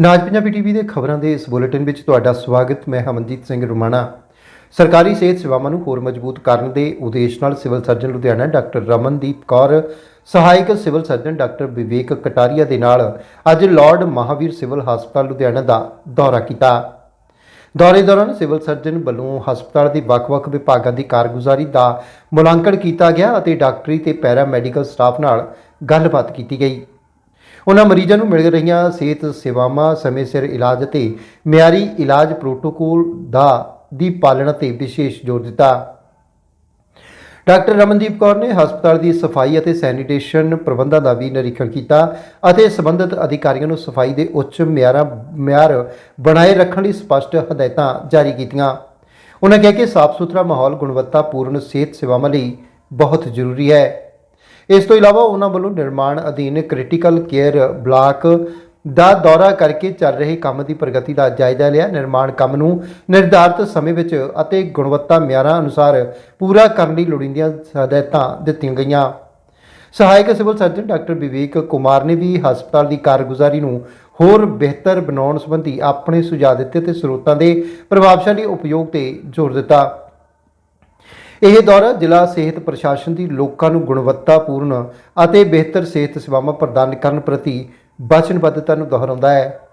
ਨਾਜ Punjabi TV ਦੇ ਖਬਰਾਂ ਦੇ ਇਸ ਬੁਲੇਟਿਨ ਵਿੱਚ ਤੁਹਾਡਾ ਸਵਾਗਤ। ਮੈਂ ਹਮਨਜੀਤ ਸਿੰਘ ਰੁਮਾਣਾ। ਸਰਕਾਰੀ ਸਿਹਤ ਸੇਵਾਵਾਂ ਨੂੰ ਹੋਰ ਮਜ਼ਬੂਤ ਕਰਨ ਦੇ ਉਦੇਸ਼ ਨਾਲ civil surgeon Ludhiana doctor Ramandeep Kaur, ਸਹਾਇਕ civil surgeon doctor Vivek Kataria ਦੇ ਨਾਲ ਅੱਜ ਲਾਰਡ ਮਹਾਵੀਰ ਸਿਵਲ ਹਸਪਤਾਲ ਲੁਧਿਆਣਾ ਦਾ ਦੌਰਾ ਕੀਤਾ। ਦੌਰੇ ਦੌਰਾਨ ਸਿਵਲ ਸਰਜਨ ਵੱਲੋਂ ਹਸਪਤਾਲ ਦੇ ਵੱਖ-ਵੱਖ ਵਿਭਾਗਾਂ ਦੀ ਕਾਰਗੁਜ਼ਾਰੀ ਦਾ ਮੁਲਾਂਕਣ ਕੀਤਾ ਗਿਆ ਅਤੇ ਡਾਕਟਰੀ ਤੇ ਪੈਰਾ ਮੈਡੀਕਲ ਸਟਾਫ ਨਾਲ ਗੱਲਬਾਤ ਕੀਤੀ ਗਈ। ਉਹਨਾਂ ਮਰੀਜ਼ਾਂ ਨੂੰ ਮਿਲ ਰਹੀਆਂ ਸਿਹਤ ਸੇਵਾਵਾਂ, ਸਮੇਂ ਸਿਰ ਇਲਾਜ ਅਤੇ ਮਿਆਰੀ ਇਲਾਜ ਪ੍ਰੋਟੋਕੋਲ ਦਾ ਦੀ ਪਾਲਣਾ ਤੇ ਵਿਸ਼ੇਸ਼ ਜ਼ੋਰ ਦਿੱਤਾ। ਡਾਕਟਰ ਰਮਨਦੀਪ ਕੌਰ ਨੇ ਹਸਪਤਾਲ ਦੀ ਸਫ਼ਾਈ ਅਤੇ ਸੈਨੀਟੇਸ਼ਨ ਪ੍ਰਬੰਧਾਂ ਦਾ ਵੀ ਨਿਰੀਖਣ ਕੀਤਾ ਅਤੇ ਸੰਬੰਧਿਤ ਅਧਿਕਾਰੀਆਂ ਨੂੰ ਸਫ਼ਾਈ ਦੇ ਉੱਚ ਮਿਆਰਾਂ, ਮਿਆਰ ਬਣਾਏ ਰੱਖਣ ਲਈ ਸਪਸ਼ਟ ਹਦਾਇਤਾਂ ਜਾਰੀ ਕੀਤੀਆਂ। ਉਹਨਾਂ ਕਿਹਾ ਕਿ ਸਾਫ਼ ਸੁਥਰਾ ਮਾਹੌਲ, ਗੁਣਵੱਤਾਪੂਰਨ ਸਿਹਤ ਸੇਵਾਵਾਂ ਲਈ ਬਹੁਤ ਜ਼ਰੂਰੀ ਹੈ। ਇਸ ਤੋਂ ਇਲਾਵਾ ਉਹਨਾਂ ਵੱਲੋਂ ਨਿਰਮਾਣ ਅਧੀਨ ਕ੍ਰਿਟੀਕਲ ਕੇਅਰ ਬਲਾਕ ਦਾ ਦੌਰਾ ਕਰਕੇ ਚੱਲ ਰਹੇ ਕੰਮ ਦੀ ਪ੍ਰਗਤੀ ਦਾ ਜਾਇਜ਼ਾ ਲਿਆ। ਨਿਰਮਾਣ ਕੰਮ ਨੂੰ ਨਿਰਧਾਰਤ ਸਮੇਂ ਵਿੱਚ ਅਤੇ ਗੁਣਵੱਤਾ ਮਿਆਰਾਂ ਅਨੁਸਾਰ ਪੂਰਾ ਕਰਨ ਲਈ ਲੋੜੀਂਦੀਆਂ ਹਦਾਇਤਾਂ ਦਿੱਤੀਆਂ ਗਈਆਂ। ਸਹਾਇਕ civil surgeon doctor Vivek Kumar ਨੇ ਵੀ ਹਸਪਤਾਲ ਦੀ ਕਾਰਗੁਜ਼ਾਰੀ ਨੂੰ ਹੋਰ ਬਿਹਤਰ ਬਣਾਉਣ ਸੰਬੰਧੀ ਆਪਣੇ ਸੁਝਾਅ ਦਿੱਤੇ ਤੇ ਸਰੋਤਾਂ ਦੇ ਪ੍ਰਭਾਵਸ਼ਾਲੀ ਉਪਯੋਗ ਤੇ ਜ਼ੋਰ ਦਿੱਤਾ। ਇਹ ਦੌਰਾ ਜ਼ਿਲ੍ਹਾ ਸਿਹਤ ਪ੍ਰਸ਼ਾਸਨ ਦੀ ਲੋਕਾਂ ਨੂੰ ਗੁਣਵੱਤਾਪੂਰਨ ਅਤੇ ਬਿਹਤਰ ਸਿਹਤ ਸੇਵਾਵਾਂ ਪ੍ਰਦਾਨ ਕਰਨ ਪ੍ਰਤੀ ਵਚਨਬੱਧਤਾ ਨੂੰ ਦੁਹਰਾਉਂਦਾ ਹੈ।